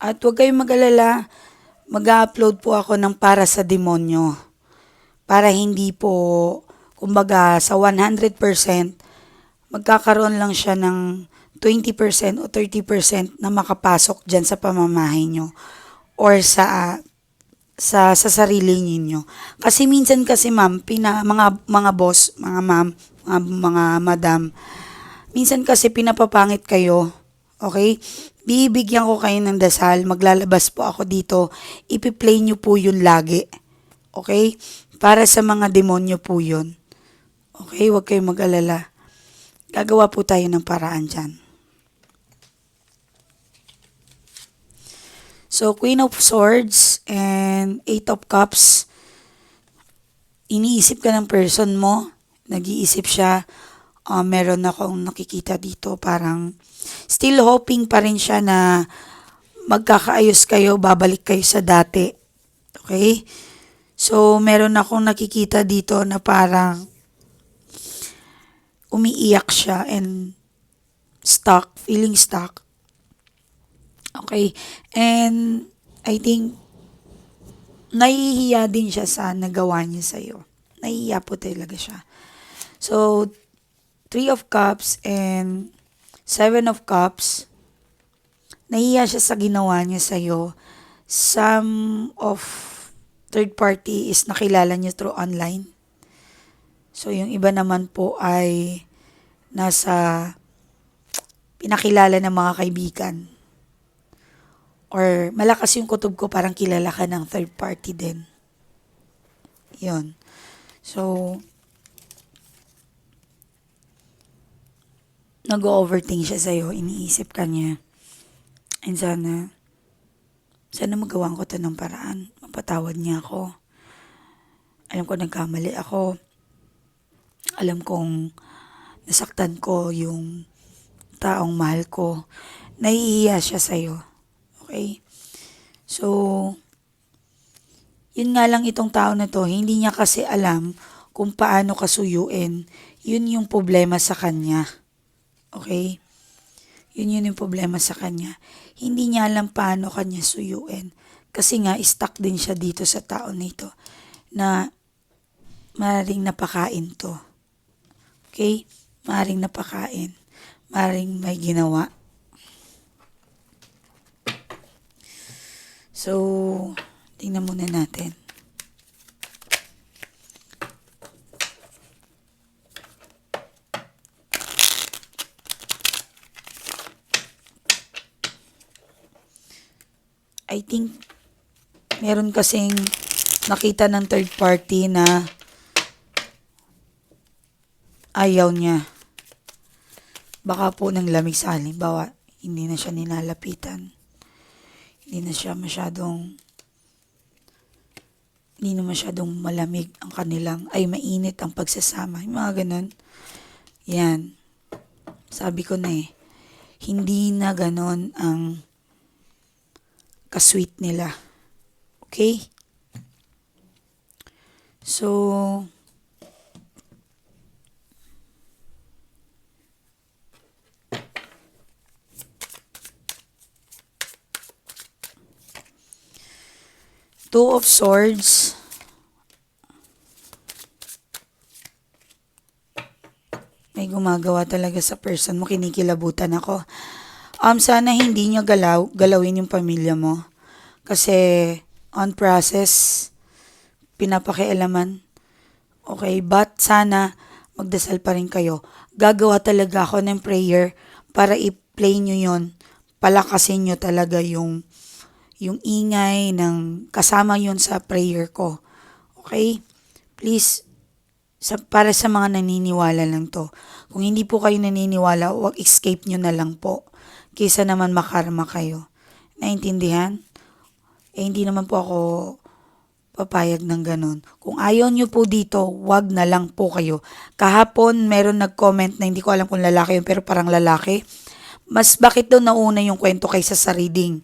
At huwag kayong mag-alala, mag-upload po ako ng para sa demonyo. Para hindi po, kumbaga sa 100%, magkakaroon lang siya ng 20% o 30% na makapasok dyan sa pamamahay nyo or sa sa sa sarili ninyo. Kasi minsan kasi ma'am, pina, mga mga boss, mga ma'am, mga, mga madam, minsan kasi pinapapangit kayo. Okay? Bibigyan ko kayo ng dasal, maglalabas po ako dito, ipi-play nyo po yun lagi. Okay? Para sa mga demonyo po yun. Okay? Huwag kayong mag-alala. Gagawa po tayo ng paraan dyan. So, Queen of Swords and Eight of Cups. Iniisip ka ng person mo. Nag-iisip siya. Uh, meron akong nakikita dito. Parang still hoping pa rin siya na magkakaayos kayo, babalik kayo sa dati. Okay? So, meron akong nakikita dito na parang umiiyak siya and stuck, feeling stuck. Okay. And I think nahihiya din siya sa nagawa niya sa'yo. Nahihiya po talaga siya. So, Three of Cups and Seven of Cups, nahihiya siya sa ginawa niya sa'yo. Some of third party is nakilala niya through online. So, yung iba naman po ay nasa pinakilala ng mga kaibigan or malakas yung kutob ko, parang kilala ka ng third party din. Yun. So, nag-overthink siya sa'yo, iniisip ka niya. And sana, sana magawa ko to ng paraan. Mapatawad niya ako. Alam ko nagkamali ako. Alam kong nasaktan ko yung taong mahal ko. Nahihiya siya sa'yo. Okay? So, yun nga lang itong tao na to, hindi niya kasi alam kung paano kasuyuin. Yun yung problema sa kanya. Okay? Yun yun yung problema sa kanya. Hindi niya alam paano kanya suyuin. Kasi nga, stuck din siya dito sa tao nito na maring napakain to. Okay? Maring napakain. Maring may ginawa. So, tingnan muna natin. I think meron kasing nakita ng third party na ayaw niya. Baka po ng lamig sa halimbawa, hindi na siya ninalapitan. Hindi na siya masyadong hindi na masyadong malamig ang kanilang, ay mainit ang pagsasama. Yung mga ganun. Yan. Sabi ko na eh, hindi na ganon ang kasweet nila. Okay? So, Two of Swords. May gumagawa talaga sa person mo. Kinikilabutan ako. Um, sana hindi niya galaw, galawin yung pamilya mo. Kasi on process, pinapakialaman. Okay, but sana magdasal pa rin kayo. Gagawa talaga ako ng prayer para i-play nyo yon Palakasin nyo talaga yung yung ingay ng kasama yon sa prayer ko. Okay? Please, sa, para sa mga naniniwala lang to. Kung hindi po kayo naniniwala, wag escape nyo na lang po. Kaysa naman makarma kayo. Naintindihan? Eh, hindi naman po ako papayag ng ganun. Kung ayaw nyo po dito, wag na lang po kayo. Kahapon, meron nag-comment na hindi ko alam kung lalaki yun, pero parang lalaki. Mas bakit daw nauna yung kwento kaysa sa reading?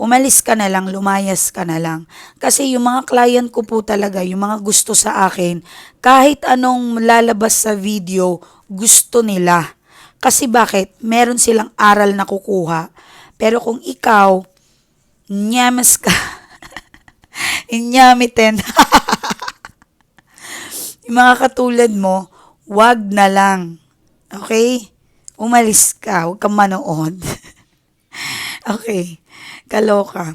umalis ka na lang, lumayas ka na lang. Kasi yung mga client ko po talaga, yung mga gusto sa akin, kahit anong lalabas sa video, gusto nila. Kasi bakit? Meron silang aral na kukuha. Pero kung ikaw, Nyamas ka. Inyamitin. yung mga katulad mo, wag na lang. Okay? Umalis ka. Huwag kang manood. okay. Kaloka.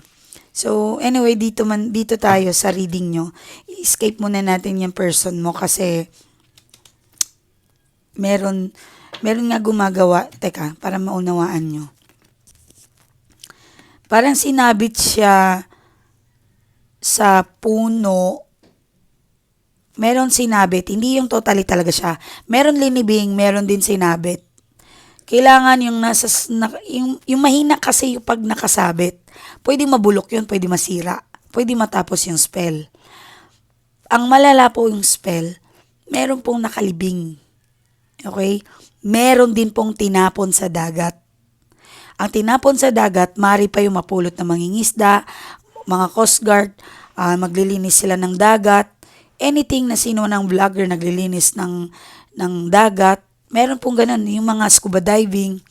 So, anyway, dito man dito tayo sa reading nyo. I-escape muna natin yung person mo kasi meron meron nga gumagawa. Teka, para maunawaan nyo. Parang sinabit siya sa puno. Meron sinabit. Hindi yung totally talaga siya. Meron linibing, meron din sinabit. Kailangan yung nasa, na, yung, yung mahina kasi yung pag nakasabit. Pwede mabulok yun, pwede masira. Pwede matapos yung spell. Ang malala po yung spell, meron pong nakalibing. Okay? Meron din pong tinapon sa dagat. Ang tinapon sa dagat, mari pa yung mapulot na mangingisda, mga coast guard, ah, maglilinis sila ng dagat, anything na sino ng vlogger naglilinis ng, ng dagat, meron pong ganun, yung mga scuba diving,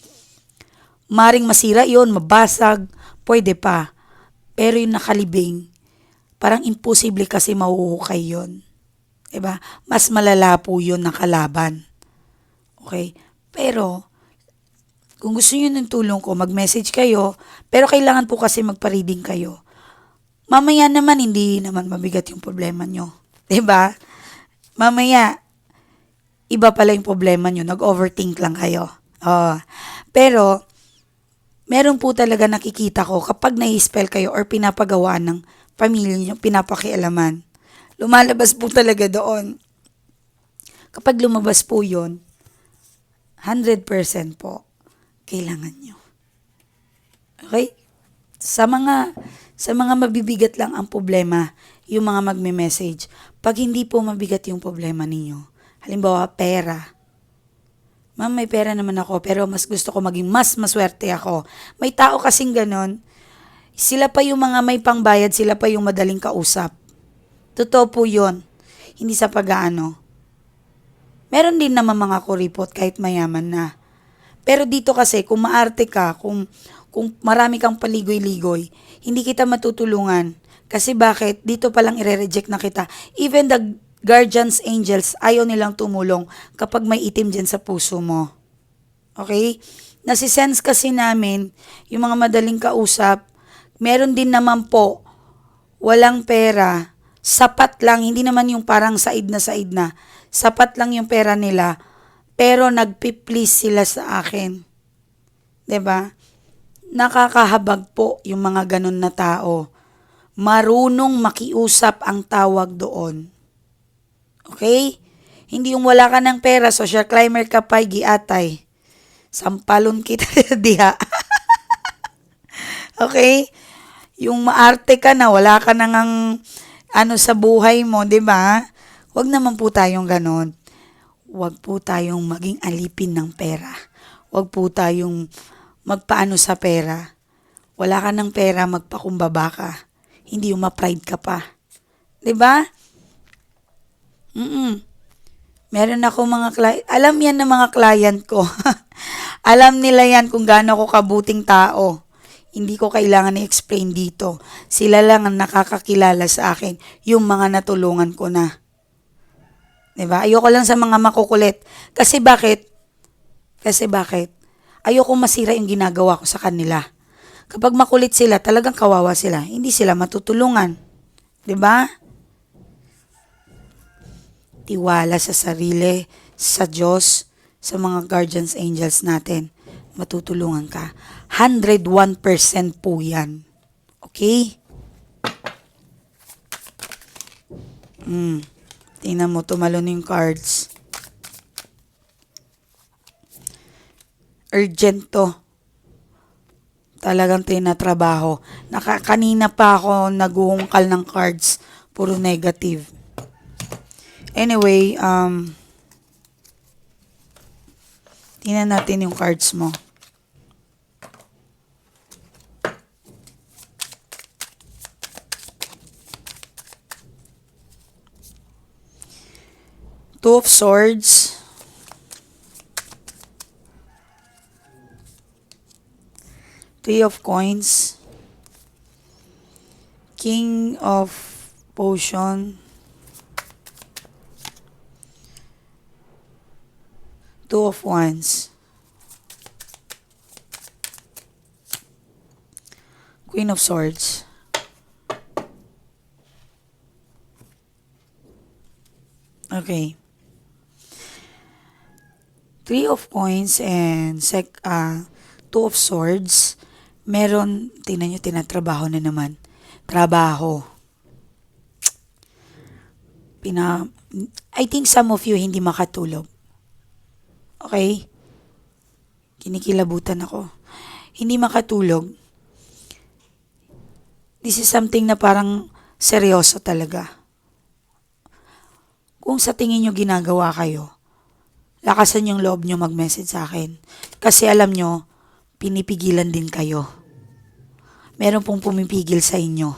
maring masira yon mabasag, pwede pa. Pero yung nakalibing, parang imposible kasi mahuhukay yon. Diba? Mas malala po yun na kalaban. Okay? Pero, kung gusto niyo ng tulong ko, mag-message kayo. Pero kailangan po kasi magpa-reading kayo. Mamaya naman, hindi naman mabigat yung problema nyo. ba? Mamaya, iba pala yung problema nyo. Nag-overthink lang kayo. Oh. Pero, meron po talaga nakikita ko kapag nai-spell kayo or pinapagawaan ng pamilya nyo, pinapakialaman. Lumalabas po talaga doon. Kapag lumabas po yon 100% po, kailangan nyo. Okay? Sa mga, sa mga mabibigat lang ang problema, yung mga magme-message. Pag hindi po mabigat yung problema ninyo, halimbawa, pera. Ma'am, may pera naman ako, pero mas gusto ko maging mas maswerte ako. May tao kasing ganon. Sila pa yung mga may pangbayad, sila pa yung madaling kausap. Totoo po yun. Hindi sa pag-aano. Meron din naman mga kuripot kahit mayaman na. Pero dito kasi, kung maarte ka, kung, kung marami kang paligoy-ligoy, hindi kita matutulungan. Kasi bakit? Dito palang ire-reject na kita. Even the guardians angels, ayaw nilang tumulong kapag may itim dyan sa puso mo. Okay? Nasisense kasi namin, yung mga madaling kausap, meron din naman po, walang pera, sapat lang, hindi naman yung parang said na said na, sapat lang yung pera nila, pero nagpi-please sila sa akin. 'Di ba? Nakakahabag po yung mga ganun na tao. Marunong makiusap ang tawag doon. Okay? Hindi yung wala ka ng pera, social climber ka pa, giatay. Sampalon kita diha. okay? Yung maarte ka na, wala ka nang ang, ano sa buhay mo, di ba? Huwag naman po tayong ganon. Huwag po tayong maging alipin ng pera. Huwag po tayong magpaano sa pera. Wala ka ng pera, magpakumbaba ka. Hindi yung ma-pride ka pa. 'Di ba? Mm Meron ako mga client. Alam yan ng mga client ko. Alam nila yan kung gaano ako kabuting tao. Hindi ko kailangan i-explain dito. Sila lang ang nakakakilala sa akin. Yung mga natulungan ko na. 'Di ba? Ayoko lang sa mga makukulit. Kasi bakit? Kasi bakit? Ayoko masira yung ginagawa ko sa kanila. Kapag makulit sila, talagang kawawa sila. Hindi sila matutulungan. 'Di ba? Tiwala sa sarili, sa Diyos, sa mga guardians angels natin. Matutulungan ka. 101% po yan. Okay? Hmm. Tingnan mo, tumalon yung cards. Urgent. Talagang tinatrabaho. Naka, kanina pa ako naguhungkal ng cards. Puro negative. Anyway, um, tingnan natin yung cards mo. Two of Swords. Three of Coins. King of Potion. Two of Wands. Queen of Swords. Okay. Three of Coins and sec, ah, Two of Swords. Meron, tingnan nyo, tinatrabaho na naman. Trabaho. Pina, I think some of you hindi makatulog. Okay? Kinikilabutan ako. Hindi makatulog. This is something na parang seryoso talaga. Kung sa tingin nyo ginagawa kayo, lakasan yung loob nyo mag-message sa akin. Kasi alam nyo, pinipigilan din kayo. Meron pong pumipigil sa inyo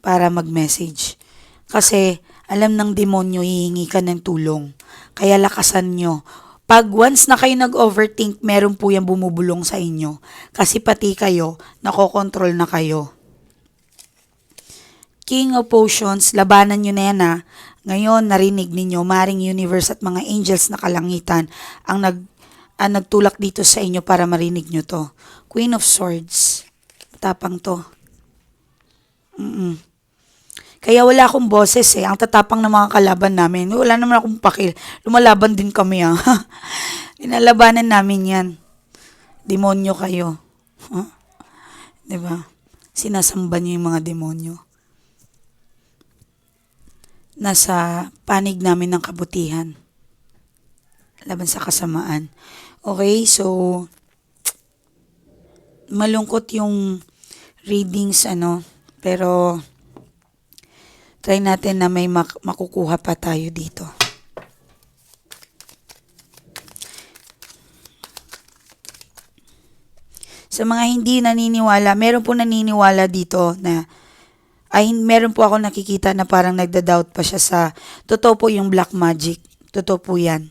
para mag-message. Kasi alam ng demonyo hihingi ka ng tulong. Kaya lakasan nyo. Pag once na kayo nag-overthink, meron po yan bumubulong sa inyo. Kasi pati kayo, nakokontrol na kayo. King of Potions, labanan nyo na yan ha. Ngayon, narinig ninyo, maring universe at mga angels na kalangitan ang nag ang nagtulak dito sa inyo para marinig nyo to. Queen of Swords. Tapang to. Mm-mm. Kaya wala akong boses eh. Ang tatapang ng mga kalaban namin. Wala naman akong pakil. Lumalaban din kami ah. Linalabanan namin yan. Demonyo kayo. Huh? ba? Sinasamba niyo yung mga demonyo. Nasa panig namin ng kabutihan. Laban sa kasamaan. Okay, so malungkot yung readings ano, pero try natin na may mak- makukuha pa tayo dito. Sa mga hindi naniniwala, meron po naniniwala dito na ay meron po ako nakikita na parang nagda-doubt pa siya sa totoo po yung black magic. Totoo po yan.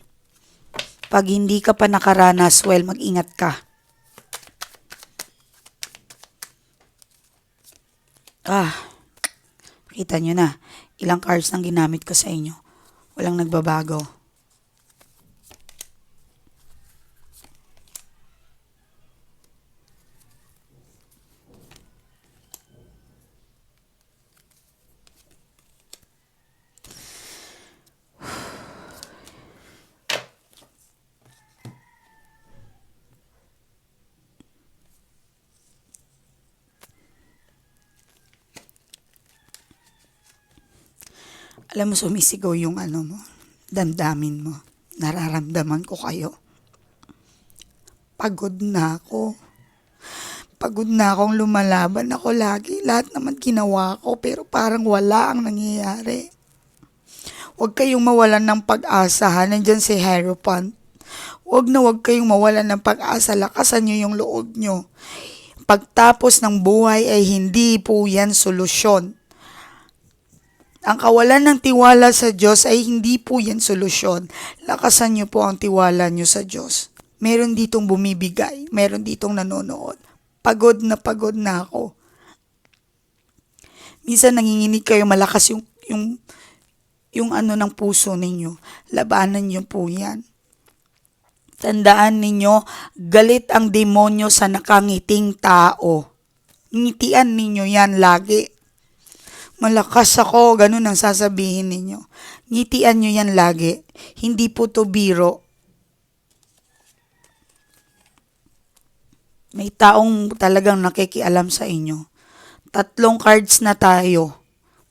Pag hindi ka pa nakaranas, well, mag-ingat ka. Ah, kita nyo na. Ilang cards nang ginamit ko sa inyo. Walang nagbabago. Alam mo, sumisigaw yung ano mo, damdamin mo. Nararamdaman ko kayo. Pagod na ako. Pagod na akong lumalaban ako lagi. Lahat naman ginawa ko pero parang wala ang nangyayari. Huwag kayong mawalan ng pag-asa ha. Nandyan si Hierophant. Huwag na huwag kayong mawalan ng pag-asa. Lakasan nyo yung loob nyo. Pagtapos ng buhay ay hindi po yan solusyon. Ang kawalan ng tiwala sa Diyos ay hindi po yan solusyon. Lakasan niyo po ang tiwala niyo sa Diyos. Meron ditong bumibigay, meron ditong nanonood. Pagod na pagod na ako. Minsan nanginginig kayo malakas yung yung yung ano ng puso ninyo. Labanan niyo po yan. Tandaan ninyo, galit ang demonyo sa nakangiting tao. Ngitian ninyo yan lagi. Malakas ako, ganun ang sasabihin ninyo. Ngitian nyo yan lagi. Hindi po to biro. May taong talagang nakikialam sa inyo. Tatlong cards na tayo.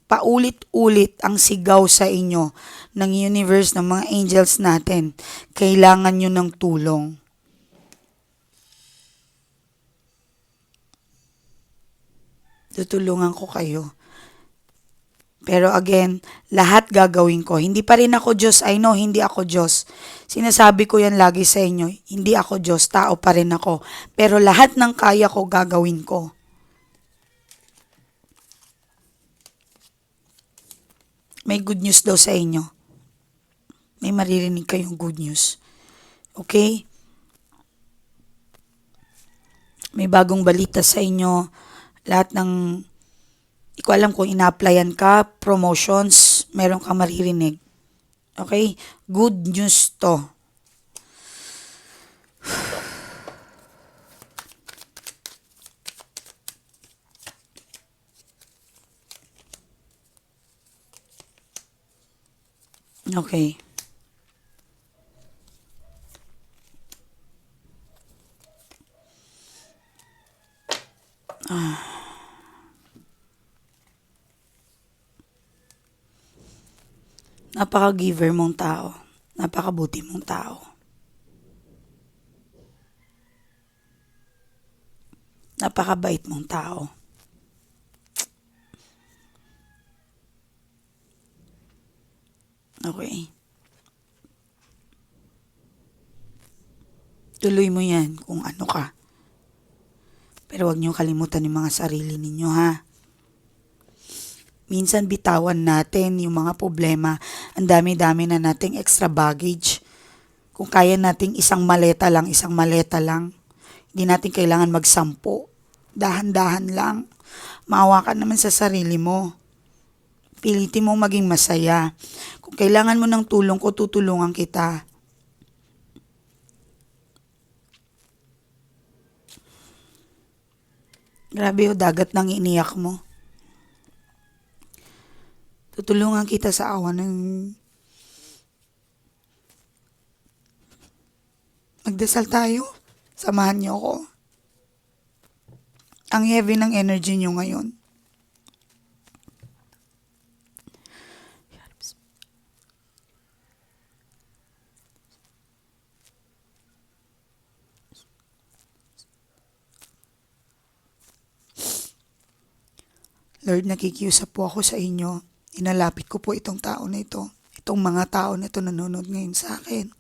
Paulit-ulit ang sigaw sa inyo ng universe ng mga angels natin. Kailangan nyo ng tulong. Tutulungan ko kayo. Pero again, lahat gagawin ko. Hindi pa rin ako Diyos. I know, hindi ako Diyos. Sinasabi ko yan lagi sa inyo. Hindi ako Diyos. Tao pa rin ako. Pero lahat ng kaya ko gagawin ko. May good news daw sa inyo. May maririnig kayong good news. Okay? May bagong balita sa inyo. Lahat ng Di ko alam kung ina-applyan ka, promotions, meron kang maririnig. Okay? Good news to. Okay. Napaka-giver mong tao. Napakabuti mong tao. Napakabait mong tao. Okay. Tuloy mo yan kung ano ka. Pero wag niyo kalimutan yung mga sarili ninyo ha. Minsan bitawan natin yung mga problema. Ang dami-dami na nating extra baggage. Kung kaya nating isang maleta lang, isang maleta lang. Hindi natin kailangan magsampo. Dahan-dahan lang. Maawa ka naman sa sarili mo. Pilitin mo maging masaya. Kung kailangan mo ng tulong ko, tutulungan kita. Grabe o dagat ng iniyak mo. Tutulungan kita sa awa ng... Magdasal tayo. Samahan niyo ako. Ang heavy ng energy niyo ngayon. Lord, nakikiusap po ako sa inyo. Inalapit ko po itong tao na ito. Itong mga tao na ito nanonood ngayon sa akin.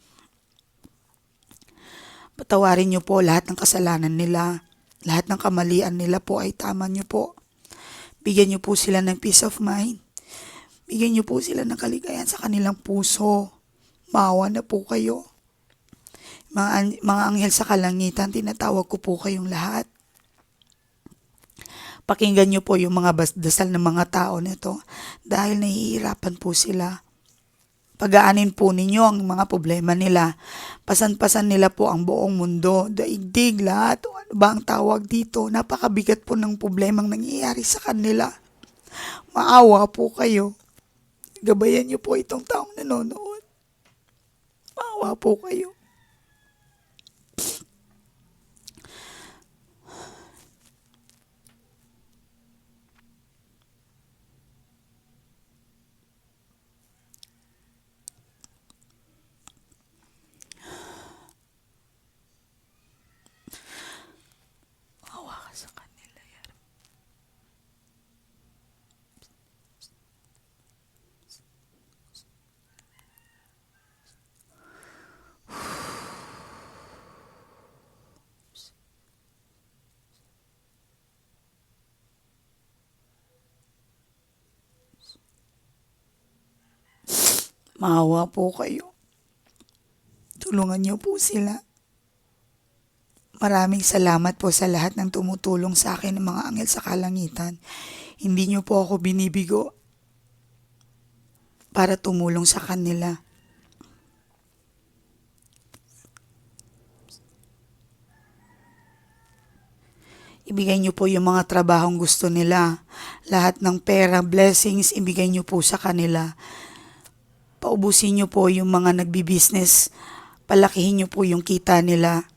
Patawarin niyo po lahat ng kasalanan nila. Lahat ng kamalian nila po ay tama niyo po. Bigyan niyo po sila ng peace of mind. Bigyan niyo po sila ng kaligayahan sa kanilang puso. Maawa na po kayo. Mga, mga anghel sa kalangitan, tinatawag ko po kayong lahat. Pakinggan niyo po yung mga dasal ng mga tao nito dahil nahihirapan po sila. Pagaanin po ninyo ang mga problema nila. Pasan-pasan nila po ang buong mundo, daigdig, lahat. Ano ba ang tawag dito? Napakabigat po ng problemang nangyayari sa kanila. Maawa po kayo. Gabayan niyo po itong taong nanonood. Maawa po kayo. Maawa ka sa kanila. Yar. Maawa po kayo. Tulungan niyo po sila. Maraming salamat po sa lahat ng tumutulong sa akin ng mga angel sa kalangitan. Hindi niyo po ako binibigo para tumulong sa kanila. Ibigay niyo po yung mga trabahong gusto nila. Lahat ng pera, blessings, ibigay niyo po sa kanila. Paubusin niyo po yung mga nagbi-business. Palakihin niyo po yung kita nila.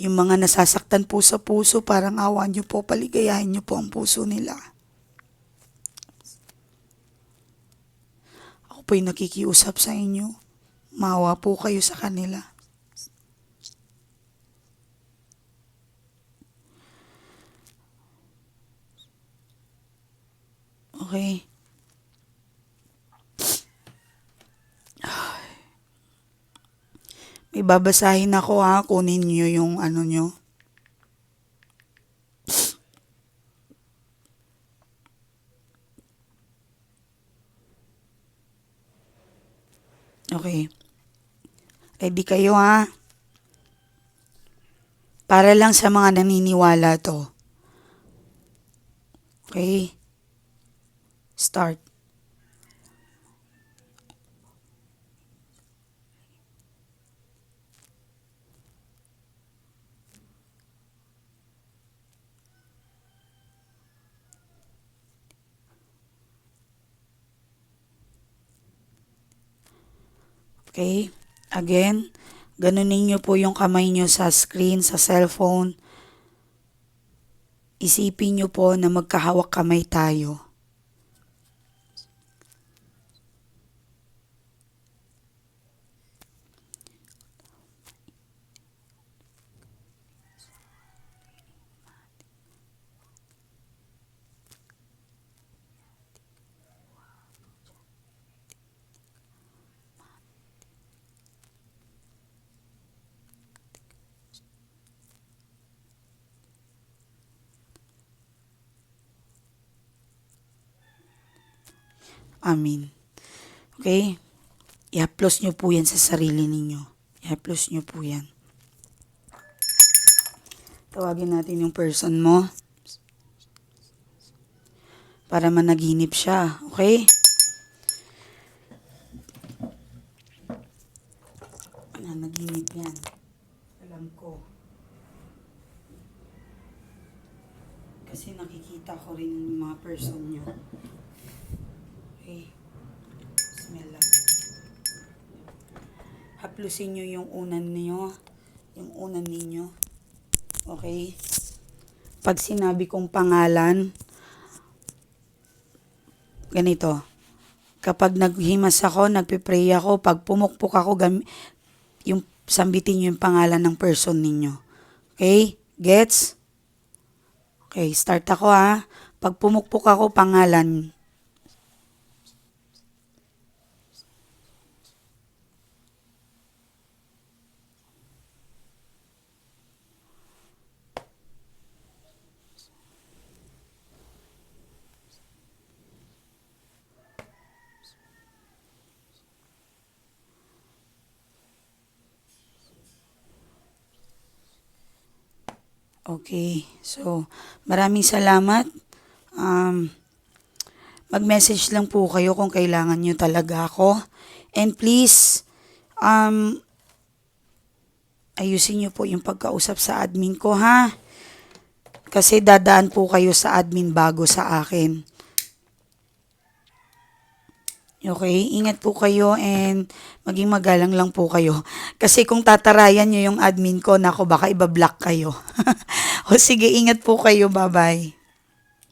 Yung mga nasasaktan po sa puso, parang awa niyo po, paligayahin niyo po ang puso nila. Ako po'y nakikiusap sa inyo. Mawa po kayo sa kanila. Okay. May babasahin ako ha, kunin niyo yung ano niyo. Okay. Ready kayo ha? Para lang sa mga naniniwala to. Okay? Start. Okay? Again, ganunin nyo po yung kamay nyo sa screen, sa cellphone. Isipin nyo po na magkahawak kamay tayo. Amin. Okay? I-applause nyo po yan sa sarili ninyo. I-applause nyo po yan. Tawagin natin yung person mo. Para managinip siya. Okay? Nanaginip yan. Alam ko. Kasi nakikita ko rin yung mga person nyo. Okay. Bismillah. Haplusin nyo yung unan niyo. Yung unan ninyo. Okay? Pag sinabi kong pangalan, ganito. Kapag naghimas ako, nagpipray ako, pag pumukpok ako, gam- yung sambitin nyo yung pangalan ng person ninyo. Okay? Gets? Okay, start ako ha. Pag pumukpok ako, pangalan. Okay. So, maraming salamat. Um, mag-message lang po kayo kung kailangan nyo talaga ako. And please, um, ayusin nyo po yung pagkausap sa admin ko, ha? Kasi dadaan po kayo sa admin bago sa akin. Okay, ingat po kayo and maging magalang lang po kayo. Kasi kung tatarayan nyo yung admin ko, nako baka ibablock kayo. o sige, ingat po kayo. Bye-bye.